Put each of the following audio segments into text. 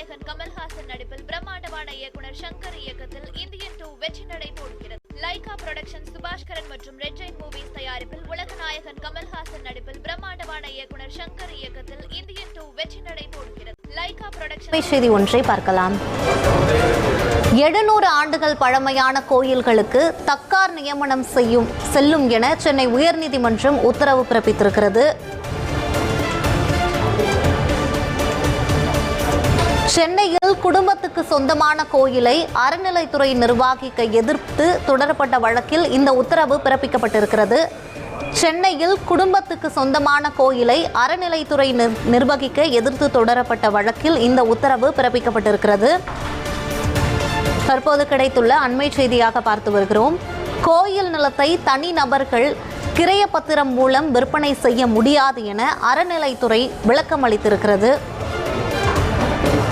நாயகன் கமல்ஹாசன் நடிப்பில் பிரம்மாண்டமான இயக்குனர் சங்கர் இயக்கத்தில் இந்தியன் டூ வெற்றி நடை போடுகிறது. லைகா புரொடக்ஷன் சுபாஷ்கரன் மற்றும் ரெட் ஜெயின் மூவிஸ் தயாரிப்பில் உலக நாயகன் கமல்ஹாசன் நடிப்பில் பிரம்மாண்டமான இயக்குனர் சங்கர் இயக்கத்தில் இந்தியன் டூ வெற்றி நடை போடுகிறது. லைகா புரொடக்ஷன் செய்தி ஒன்றை பார்க்கலாம். எழுநூறு ஆண்டுகள் பழமையான கோயில்களுக்கு தக்கார் நியமனம் செய்யும் செல்லும் என சென்னை உயர்நீதிமன்றம் உத்தரவு பிறப்பித்திருக்கிறது. சென்னையில் குடும்பத்துக்கு சொந்தமான கோயிலை அறநிலைத்துறை நிர்வாகிக்க எதிர்த்து தொடரப்பட்ட வழக்கில் இந்த உத்தரவு பிறப்பிக்கப்பட்டிருக்கிறது. சென்னையில் குடும்பத்துக்கு சொந்தமான கோயிலை அறநிலைத்துறை நிர்- நிர்வகிக்க எதிர்த்து தொடரப்பட்ட வழக்கில் இந்த உத்தரவு பிறப்பிக்கப்பட்டிருக்கிறது. தற்போது கிடைத்துள்ள அண்மை செய்தியாக பார்த்து வருகிறோம். கோயில் நிலத்தை தனி நபர்கள் கிரையப்பத்திரம் மூலம் விற்பனை செய்ய முடியாது என அறநிலைத்துறை விளக்கம் அளித்திருக்கிறது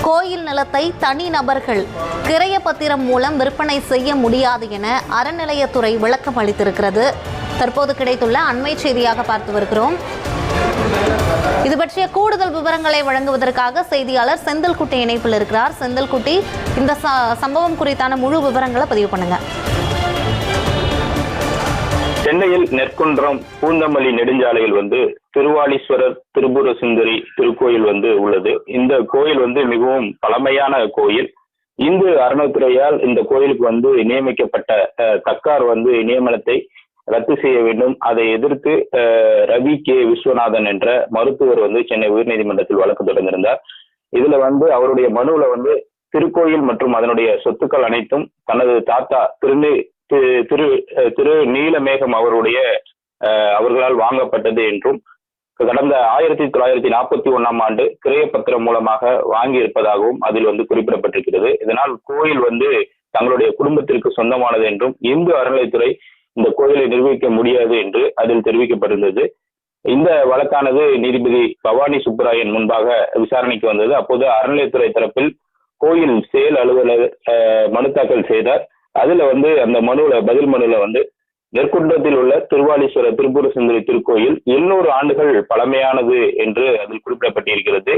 கோயில் நிலத்தை தனி நபர்கள் கிரைய பத்திரம் மூலம் விற்பனை செய்ய முடியாது என அறநிலையத்துறை விளக்கம் அளித்திருக்கிறது. தற்போது கிடைத்துள்ள அண்மை செய்தியாக பார்த்து வருகிறோம். இது பற்றிய கூடுதல் விவரங்களை வழங்குவதற்காக செய்தியாளர் செந்தில்குட்டி இணைப்பில் இருக்கிறார். செந்தில்குட்டி இந்த சம்பவம் குறித்தான முழு விவரங்களை பதிவு பண்ணுங்கள் சென்னையில் நெற்குன்றம் பூந்தமல்லி நெடுஞ்சாலையில் வந்து திருவாலீஸ்வரர் திரிபுர சுந்தரி திருக்கோயில் வந்து உள்ளது. இந்த கோயில் வந்து மிகவும் பழமையான கோயில். இந்து அறநிலைத்துறையால் இந்த கோயிலுக்கு வந்து நியமிக்கப்பட்ட தக்கார் வந்து நியமனத்தை ரத்து செய்ய வேண்டும். அதை எதிர்த்து ரவி கே. விஸ்வநாதன் என்ற மருத்துவர் வந்து சென்னை உயர்நீதிமன்றத்தில் வழக்கு தொடர்ந்திருந்தார். இதுல வந்து அவருடைய மனுவில் வந்து திருக்கோயில் மற்றும் அதனுடைய சொத்துக்கள் அனைத்தும் தனது தாத்தா திருநீ திரு திரு திரு நீலமேகம் அவருடைய அஹ், அவர்களால் வாங்கப்பட்டது என்றும் கடந்த ஆயிரத்தி தொள்ளாயிரத்தி நாற்பத்தி ஒண்ணாம் ஆண்டு கிரையப்பத்திரம் மூலமாக வாங்கி இருப்பதாகவும் அதில் வந்து குறிப்பிடப்பட்டிருக்கிறது. இதனால் கோயில் வந்து தங்களுடைய குடும்பத்திற்கு சொந்தமானது என்றும் இந்து அறநிலைத்துறை இந்த கோயிலை நிர்வகிக்க முடியாது என்று அதில் தெரிவிக்கப்பட்டிருந்தது. இந்த வழக்கானது நீதிபதி பவானி சுப்புராயன் முன்பாக விசாரணைக்கு வந்தது. அப்போது அறநிலையத்துறை தரப்பில் கோயில் செயல் அலுவலர் அஹ், மனு தாக்கல் செய்தார். அதுல வந்து அந்த மனுல பதில் மனுல வந்து நெற்குன்றத்தில் உள்ள திருவாலீஸ்வர திருப்பூர சுந்தரி திருக்கோயில் எண்ணூறு ஆண்டுகள் பழமையானது என்று அதில் குறிப்பிடப்பட்டிருக்கிறது.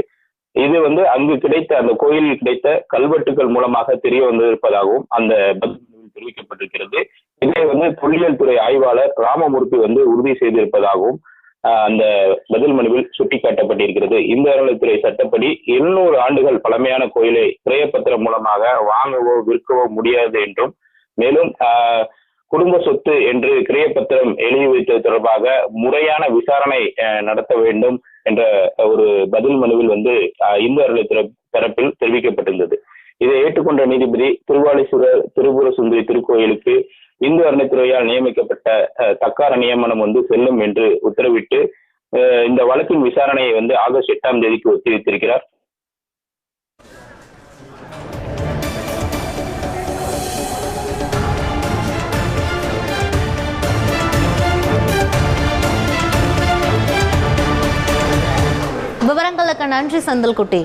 இது வந்து அங்கு கிடைத்த அந்த கோயிலில் கிடைத்த கல்வெட்டுகள் மூலமாக தெரிய வந்திருப்பதாகவும் அந்த பதில் தெரிவிக்கப்பட்டிருக்கிறது. இதை வந்து தொல்லியல் துறை ஆய்வாளர் ராமமூர்த்தி வந்து உறுதி செய்திருப்பதாகவும் ஆஹ், அந்த பதில் மனுவில் சுட்டிக்காட்டப்பட்டிருக்கிறது. இந்த அறநிலைத்துறை சட்டப்படி எண்ணூறு ஆண்டுகள் பழமையான கோயிலை கிரயப்பத்திரம் மூலமாக வாங்கவோ விற்கவோ முடியாது என்றும் மேலும் ஆஹ், குடும்ப சொத்து என்று கிரியப்பத்திரம் எழுதி வைத்தது தொடர்பாக முறையான விசாரணை நடத்த வேண்டும் என்ற ஒரு பதில் மனுவில் வந்து இந்து அறநிலைத்துறை தரப்பில் தெரிவிக்கப்பட்டிருந்தது. இதை ஏற்றுக்கொண்ட நீதிபதி திருவாலீஸ்வரர் திருபுர சுந்தரி திருக்கோயிலுக்கு இந்து அறநிலைத்துறையால் நியமிக்கப்பட்ட தக்கார நியமனம் வந்து செல்லும் என்று உத்தரவிட்டு இந்த வழக்கின் விசாரணையை வந்து ஆகஸ்ட் எட்டாம் தேதிக்கு ஒத்திவைத்திருக்கிறார். விவரங்களுக்கு நன்றி செந்தில்குட்டி.